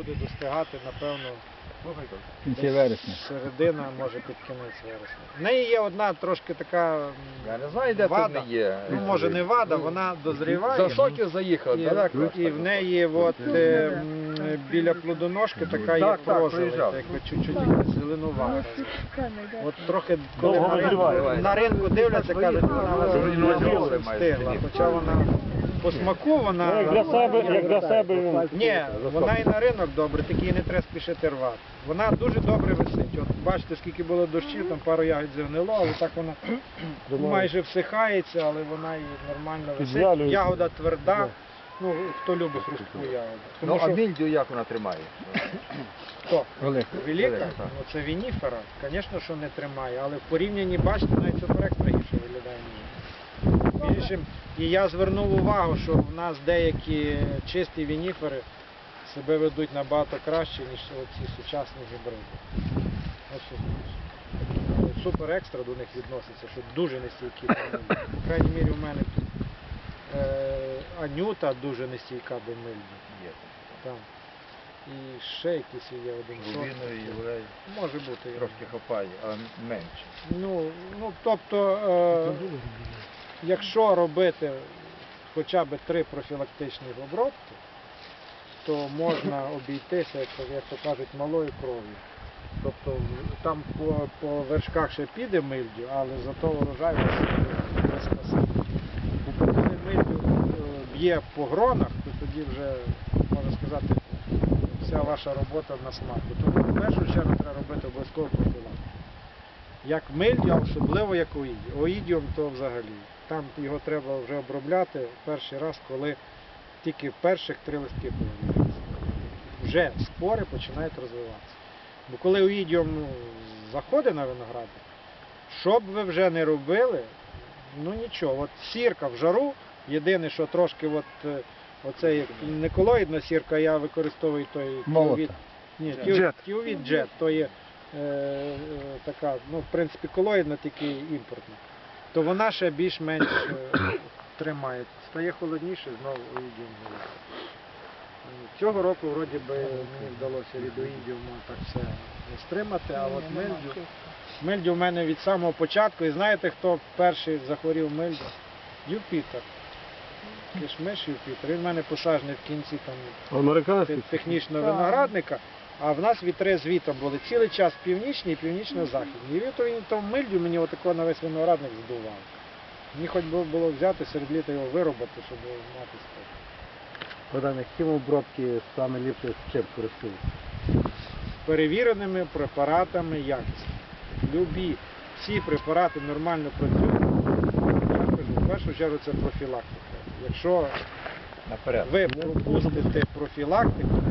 Буде достигати, напевно, кінці вересня. середина, може під кінець вересня. В неї є одна трошки така Я не знаю, де вада. це не є. Ну, може не вада, вона дозріває. За соків заїхав, І, далеко. і в неї от, е, м, біля плодоножки така є Так, так, проїжджав. якби чуть-чуть зеленувата. От трохи, коли Довго на визріває. ринку, на ринку дивляться, кажуть, вона Вже зрозуміло, встигла. Хоча вона по смаку вона... Ну, як для себе, як для себе. Ні, вона і на ринок добре, тільки її не треба спішити рвати. Вона дуже добре висить. От бачите, скільки було дощів, там пару ягід зігнило, але так вона майже всихається, але вона і нормально висить. Ягода тверда. Ну, хто любить хрустку ягоду. Ну, Тому а що мільдю як вона тримає? хто? Велика. Так. ну це вініфера, звісно, що не тримає, але в порівнянні, бачите, навіть суперекстра гірше виглядає, ніж. Більшим. І я звернув увагу, що в нас деякі чисті вініфери себе ведуть набагато краще, ніж ці сучасні гібриди. Супер екстра до них відноситься, що дуже нестійкі. По крайній мірі, у мене тут е, Анюта дуже нестійка до мильдю. Є. Там. І ще якийсь є один сорт. Рубіновий, єврей. Може бути. Трошки хапає, але менше. Ну, ну тобто, е, якщо робити хоча б три профілактичні обробки, то можна обійтися, як, то- кажуть, малою кров'ю. Тобто там по, по вершках ще піде мильдю, але зато урожай вас не спасе. Бо коли мильдю е, б'є по гронах, то тоді вже, можна сказати, вся ваша робота на смак. Тому в першу чергу треба робити обов'язково профілактику. Як мильдю, а особливо як. Оїдіум то взагалі. Там його треба вже обробляти перший раз, коли тільки перших три листки появляються. Вже спори починають розвиватися. Бо коли оїдіум ну, заходить на виноград, що б ви вже не робили, ну нічого. От сірка в жару, єдине, що трошки от, е, оце як не колоїдна сірка, я використовую той Молота. Ні, Джет. тіовід джет, то є е, е, така, ну, в принципі, колоїдна, тільки імпортна. То вона ще більш-менш е, тримає. Стає холодніше, знову буде. Цього року вроді би мені вдалося від оїдіуму так все стримати, а от мильдю, мильдю в мене від самого початку. І знаєте, хто перший захворів мильдю? Юпітер. Кишмиш Юпітер. Він в мене посаджений в кінці там Американський. технічного виноградника, а в нас вітри з вітром були цілий час північні і північно-західні. І вітер він там мильдю мені отако на весь виноградник здував. Мені хоч би було взяти серед літа його виробити, щоб мати спокій. Богдан, яким обробки саме ліпше з чим користуються? З перевіреними препаратами якісні. Любі всі препарати нормально працюють. Я кажу, в першу чергу це профілактика. Якщо Наперед. ви пропустите профілактику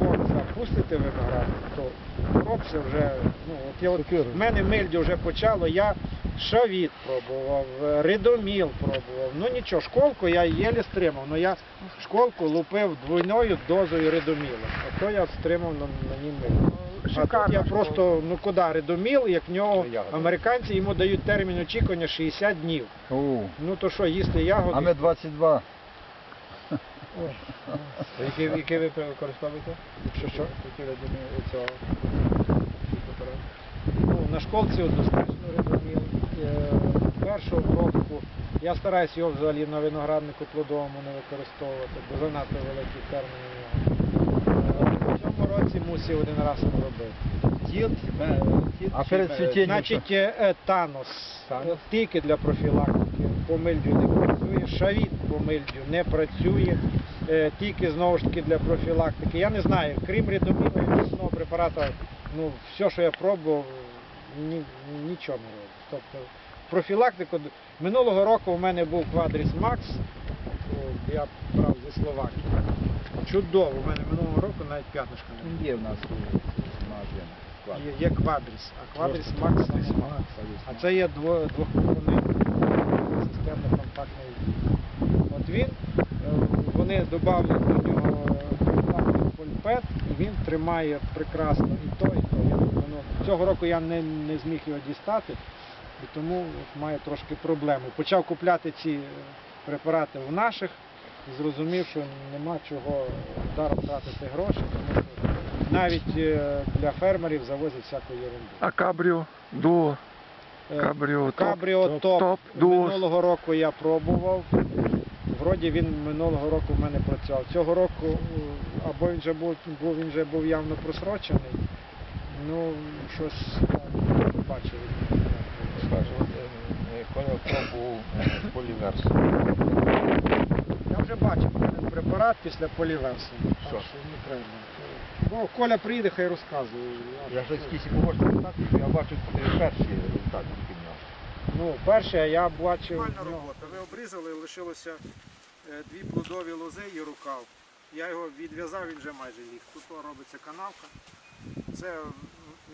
грибок запустите виноградник, то хлопці вже, ну от я от в мене мильдю вже почало, я шавіт пробував, ридоміл пробував. Ну нічого, школку я єлі стримав, але я школку лупив двойною дозою ридоміла. А то я стримав на, на ній мильдю. А тут я просто, ну куди, ридоміл, як в нього американці йому дають термін очікування 60 днів. Ну то що, їсти ягоди? а ми 22. Який, який ви використовуєте? Що, що? Які родини цього? Ну, на школці однозначно розумію. Першого року я стараюсь його взагалі на винограднику плодовому не використовувати, бо занадто великі термін у нього. Е, В році мусив один раз обробити. Тілт, А перед цвітінням Значить, е, е, Танос Танос. е, тільки для профілактики по мильдю не працює, шавіт по мильдю не працює, е, тільки знову ж таки для профілактики. Я не знаю, крім рідоміла і одного препарату, ну, все, що я пробував, ні, нічого не робить. Тобто профілактику минулого року у мене був Квадріс Макс, о, я брав зі Словакії. Чудово, у мене минулого року навіть п'ятнишка не було. Є в нас у магазині. Є, є Квадріс, а Квадріс Макс немає. А це є дво- двохкомпонентний системно компактний. От він, е, вони додали до нього компактний пульпет, і він тримає прекрасно і то, і то. Я, думаю, ну, цього року я не, не зміг його дістати, і тому от маю трошки проблеми. Почав купляти ці е, препарати в наших зрозумів, що нема чого даром тратити гроші, тому що навіть е, для фермерів завозять всяку ерунду. А кабріо, дуо, Е, кабріо, топ, Кабріо топ, топ, дуо. минулого року я пробував. Вроді він минулого року в мене працював. Цього року е, або він вже був, був він вже був явно просрочений. Ну, щось не бачив. від нього ніякого. Коля пробував поліверс. Вже бачив один препарат після поліверсу. Що? Так що не треба. Ну, Коля приїде, хай розказує. Я щось кісі можу сказати, я бачу е, перші результати підняв. Ну, перше я бачив. Нормальна робота. Ви обрізали, лишилося е, дві плодові лози і рукав. Я його відв'язав, він вже майже ліг. Тут робиться канавка. Це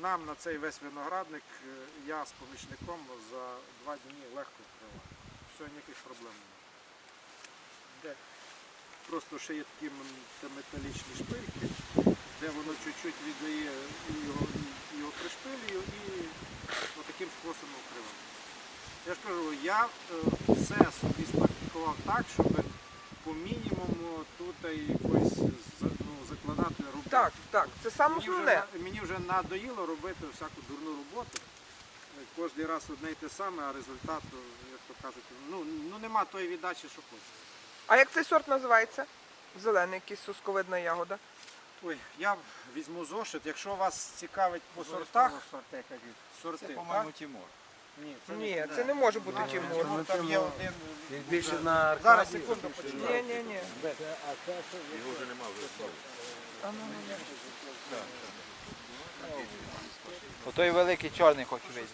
нам на цей весь виноградник е, я з помічником за два дні легко вкриваю. Все, ніяких проблем немає. Де просто ще є такі металічні шпильки, де воно чуть-чуть віддає його, його пришпилюю і отаким способом вкриваю. Я ж кажу, я е, все собі спрактикував так, щоб по мінімуму тут якось ну, закладати руку. Так, так, це саме Мені вже, основне. на- мені вже надоїло робити всяку дурну роботу. Е, Кожний раз одне й те саме, а результату, як то кажуть, ну, ну нема тої віддачі, що хочеться. А як цей сорт називається? Зелений, якийсь сусковидна ягода. Ой, я візьму зошит. Якщо вас цікавить по сортах, сорти, сорти, Це, по-моєму, Тимур. Ні, Ні, це не може бути Тимур. Тимур, Там є один. Більше на Зараз, секунду, почекай. Ні, ні, ні. А ну, ну, ні. Отой великий чорний хочу вийти.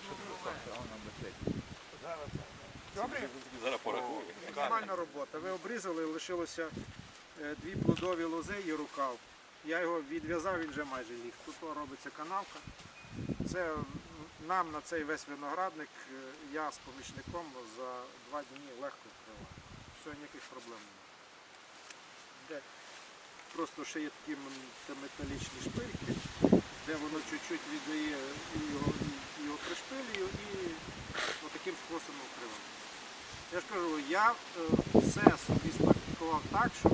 Добре? Нормальна робота. Ви обрізали, лишилося е, дві плодові лози і рукав. Я його відв'язав, він вже майже ліг. Тут робиться канавка. Це нам на цей весь виноградник е, я з помічником за два дні легко вкриваю. Все, ніяких проблем немає. Просто ще є такі м, металічні шпильки, де воно чуть-чуть віддає і його, і його пришпилюю і отаким способом вкриваю. Я ж кажу, я е, все собі спрактикував так, щоб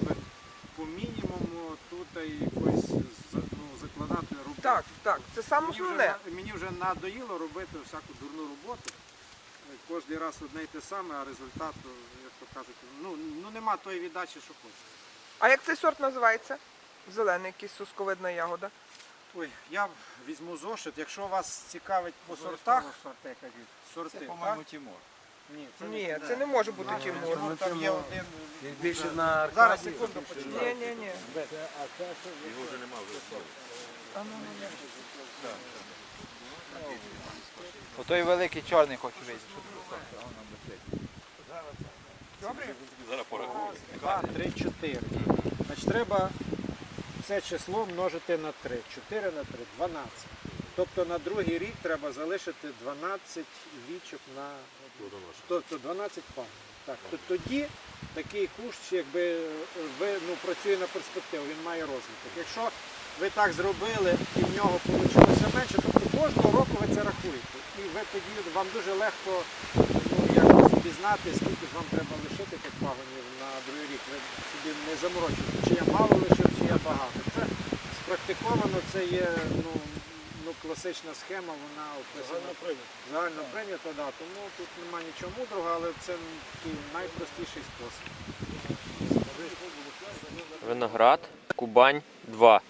по мінімуму тут якось ну, закладати руку. Так, так, це саме Мені основне. на- мені вже надоїло робити всяку дурну роботу. Е, Кожний раз одне й те саме, а результату, як то кажуть, ну, ну нема тої віддачі, що хочеться. А як цей сорт називається? Зелений, якийсь сусковидна ягода. Ой, я візьму зошит. Якщо вас цікавить по сортах, Сорти, кажуть. сорти, Це, по-моєму, Тимур. Ні, це Ні, це не може бути Тимур. Там є один. більше на Зараз, секунду, почекай. Ні, ні, ні. А ну, ну, ні. Отой великий чорний хочу вийти. Добре? Два, три, чотири. Значить, треба це число множити на 3. 4 на 3 – 12. Тобто на другий рік треба залишити 12 вічок на тобто 12 пар. Так, то тоді такий кущ, якби ви ну, працює на перспективу, він має розвиток. Якщо ви так зробили і в нього вийшло менше, тобто кожного року ви це рахуєте. І ви тоді вам дуже легко ну, пізнати, скільки ж вам треба лишити тих пагонів на другий рік. Ви собі не заморочуєте, чи я мало лишив, чи я багато. Це спрактиковано, це є ну, ну, класична схема, вона описана. Загально прийнято, да. тому тут немає нічого мудрого, але це такий найпростіший спосіб. Виноград Кубань 2.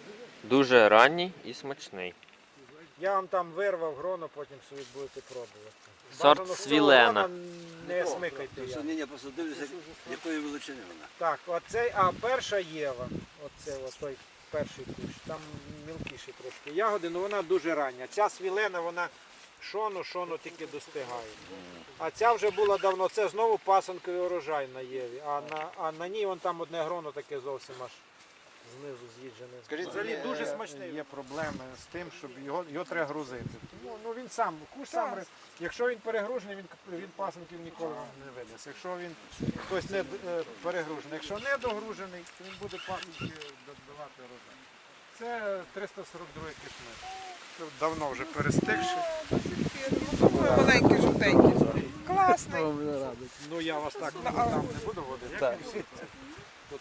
Дуже ранній і смачний. Я вам там вирвав гроно, потім собі будете пробувати. Сорт Бажано, Свілена. грона Не смикайте. я. Ні, ні, просто дивлюся, якої величини вона. Так, оцей, а перша Єва, оце от той перший кущ, там мілкіші трошки ягоди, ну вона дуже рання. Ця свілена, вона шону, шону тільки достигає. А ця вже була давно, це знову пасанковий урожай на Єві, а на, а на ній вон там одне гроно таке зовсім аж знизу з'їджене. Скажіть, Взагалі е, дуже смачний. Є проблеми з тим, щоб його, його треба грузити. Тому ну, він сам, куш сам, ри- якщо він перегружений, він, він пасанків ніколи не винесе. Якщо він хтось не е, перегружений, якщо не догружений, то він буде пасанки додавати урожай. Це 342 кишмет. Це давно вже перестигши. Ну, такий маленький жовтенький. Класний. Ну я вас так там не буду водити.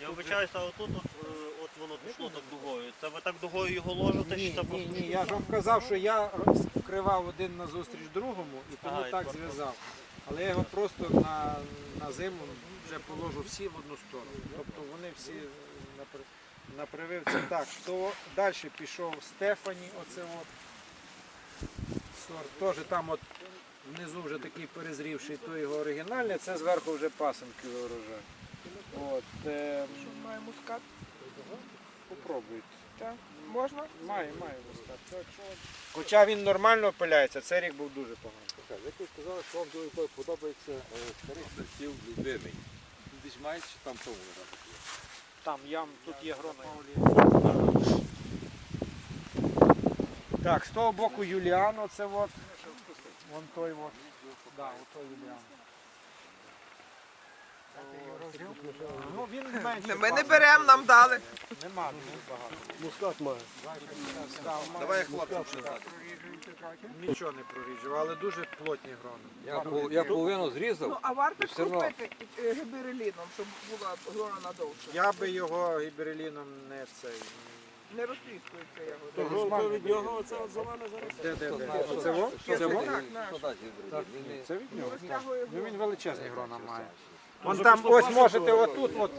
Я вибачаюся, а отут от, е, от воно пішло так дугою. Це ви так дугою його ложите, Ні, чи це ні, просто. ні, я ж вам казав, що я вкривав один назустріч другому і тому так зв'язав. Але я його просто на, на зиму вже положу всі в одну сторону. Тобто вони всі на, на прививці. Так, то далі пішов Стефані, оце от сорт. Теж там от внизу вже такий перезрівший, то його оригінальний, це зверху вже пасенки урожай. От, е, Що має мускат? попробуйте. Так. Можна? Має, має мускат. Це якщо- Хоча він нормально опиляється, цей рік був дуже поганий. Ви сказали, що вам дуже подобається е, старих сортів любимий. Ти ж маєш чи там тому Там ям, тут є грона. Так, з того боку Юліан, оце от. Вон той от. Да, ото Юліан. Ну, він менше. Ми не беремо, нам дали. Нема, дуже багато. Мускат має. Давай хлопцям ще дати. Нічого не проріджував, але дуже плотні грони. Я, пол- я половину Ну, а варто все одно. купити е, гібереліном, щоб була грона довше. Я би його гібереліном не цей. Не розтріскується його. То Гусман від нього оце от зелене зараз. Де, де, де? Оце во? Це во? Це від нього. Ну він грону. величезні грона має. Вон там ось можете отут, от,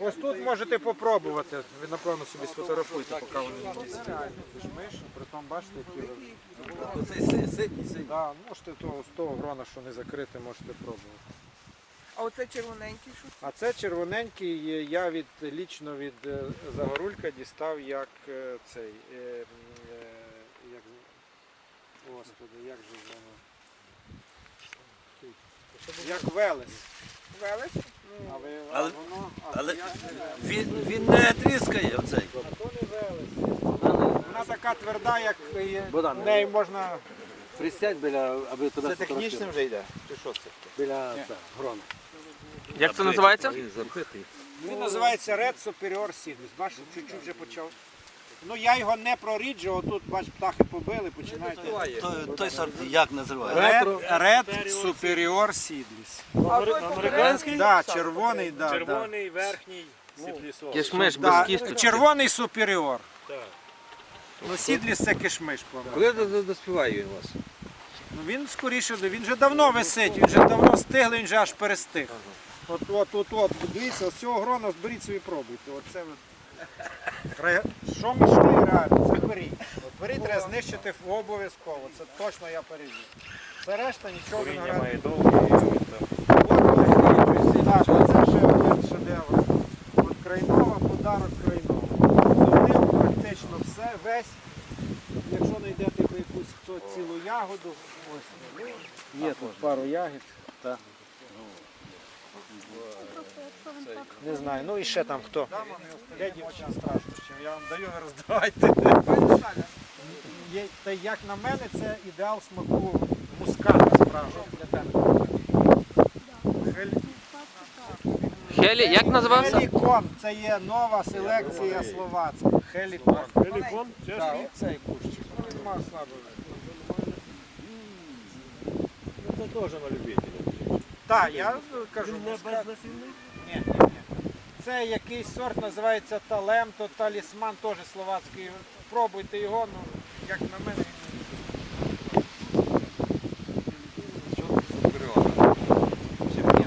ось тут можете попробувати. Ви напевно собі сфотографуйте, поки вони не дійсно. Кишмиш, притом бачите, які ви. Оцей. Да, можете того, з того грона, що не закрите, можете пробувати. А оце червоненький, що А це червоненький, е, я від лічно від е, Загорулька дістав як е, цей. е, е, Як, господи, як же воно? Як Велес. велес? А ви, Але- воно, але- як? Він, він не тріскає оцей. А то не Велес. Вона така тверда, як нею можна. Присядь біля, аби туди Це технічним вже йде. Чи що це? Біля це, грона. Як це називається? Він називається Red Superior Seedless. Бачите, чуть-чуть вже почав. Ну я його не проріджував, тут бач, птахи побили, починають. Той, той сорт як називається? Red, Red Superior Seedless. Американський? Да, червоний, да, Червоний, верхній, світлісо. Кишмиш без да. кісточки. Червоний Superior. Так. Ну, це кишмиш, по-моєму. Коли до- до- доспіває він вас? Ну він скоріше, він вже давно висить, він вже давно стиглий, він вже аж перестиг. От, от, от, от, дивіться, з цього грона беріть собі пробуйте. Оце от. Ре- Що мішає реально, це беріть. От беріть, треба знищити обов'язково, це точно я перевірю. Це решта нічого не грає. Так, оце ще один шедевр. От Крайнова, подарок Крайнова. Зробив все, весь. Якщо знайдете ви якусь хто цілу ягоду, ось є тут пару ягід. Та. Не знаю, ну і ще там хто. Де дівчина страшно, чим я вам даю, ви роздавайте. Є, та як на мене, це ідеал смаку муската справжнього. Хель- Хелі, як називався? Хелікон, це є нова селекція словацька. Хелікон. Телефон? Так, оцей кущик. Нема слабого. Це теж на любителя. Так, я кажу, Він не безнасільний? Ні, ні, ні. Це якийсь сорт називається талемто, талісман, теж словацький. Пробуйте його, ну, як на мене. Чого тут суперіора? Ще мені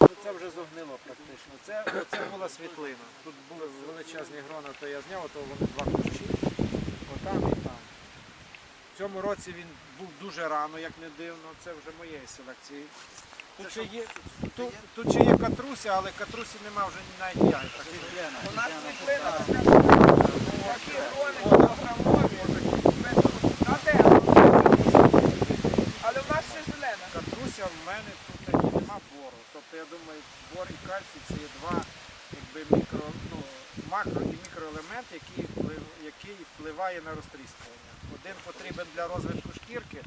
Ну, Це вже зогнило практично. Це, це була світлина. Тут були величезні грона, то я зняв, то вони два кущі. Отам і там. В цьому році він був дуже рано, як не дивно. Це вже моєї селекції. Тут ще є, тут, тут ще є катруся, але катрусі нема вже навіть ягід. У нас світлина, такі грони кілограмові. А де? Але в нас ще зелена. Катруся в мене тут таки нема бору. Тобто я думаю, бор і кальцій це є два якби, мікро, ну, макро і мікроелемент, який, вплив- який впливає на розтріскування. Один потрібен для розвитку шкірки,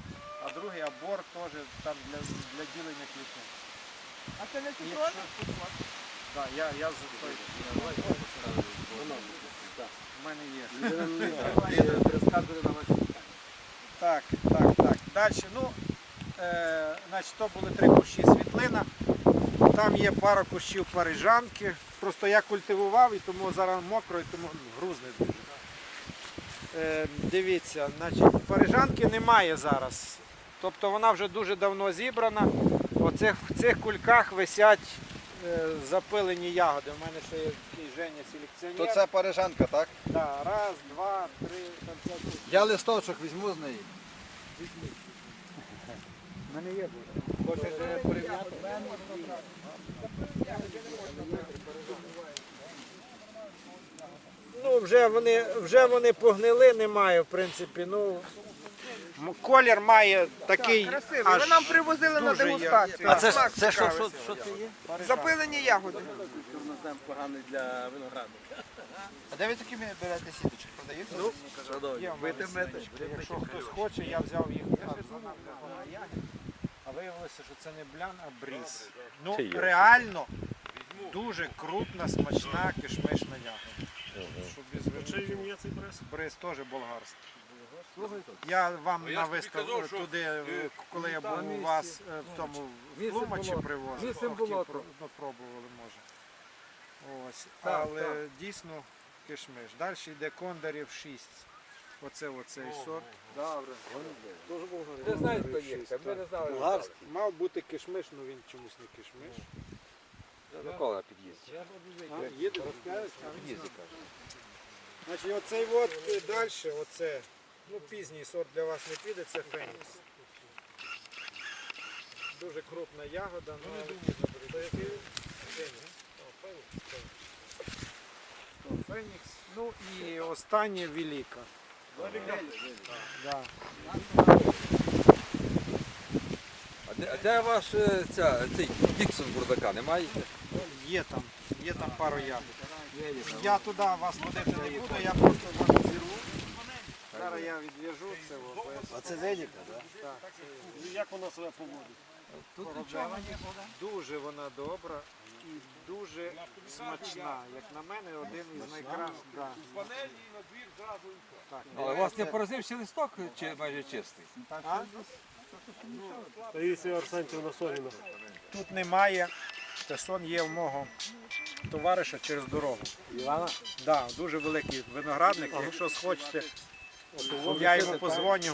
а другий а бор теж там для, для ділення клітин. А це не І цукрові? якщо- Да, я, я з той. У мене є. Так, так, так. Далі, ну, е, значить, то були три кущі світлина. там є пара кущів парижанки. Просто я культивував і тому зараз мокро, і тому грузне дуже. Е, дивіться, значить, парижанки немає зараз. Тобто вона вже дуже давно зібрана. Оцих, в цих кульках висять е, запилені ягоди. У мене ще є такий Женя селекціонер. То це парижанка, так? Да, раз, два, три, там п'ять. Я листочок візьму з неї. У мене є дуже. Хочеш е, порівняти? Ну, вже вони, вже вони погнили, немає, в принципі. Ну, колір має такий. Красивий. аж Ви нам привозили на дуже дегустацію. А це, Це що, що, що це є? Запилені ягоди. Поганий для винограду. А де ви такі берете сіточки? Продаються? Ну, Є в мене синички. Якщо хтось хоче, я взяв їх. А виявилося, що це не блян, а бріз. Ну, реально дуже крупна, смачна кишмишна ягода. Щоб без є цей прес? Бриз теж болгарський. Я вам на виставку туди, е, коли я був у вас е, в тому в Тлумачі привозив, ну, пробували може. Ось. Але дійсно кишмиш. Далі йде Кондарів 6. Оце оцей сорт. Добре. Ви знаєте, хто є? Ми не знали. Болгарський. Мав бути кишмиш, але він чомусь не кишмиш. Микола на під'їзді. Їде, розкажеш? Під'їзді Значить, оцей от е, далі, оце, ну пізній сорт для вас не піде, це Фенікс. Дуже крупна ягода, ну це який? Фенікс. О, Фенікс. Ну і останнє Велика. Да. А де, а де ваш е, ця, цей Діксон бурдака? Немає? Є там, є там пару ягод. Я туди вас водити не буду, я просто вас зірву. Я відв'яжу це. А це Веліка, так? Так, Як вона себе поводить? Дуже вона добра і дуже смачна. Як на мене, один із найкращих. Да. Так, Але у вас не поразився листок чи майже чистий? а? Таїсія Арсентівна Соніна. Тут немає. Тесон є в мого товариша через дорогу. Івана? Да, дуже великий виноградник. Якщо схочете, я йому позвоню.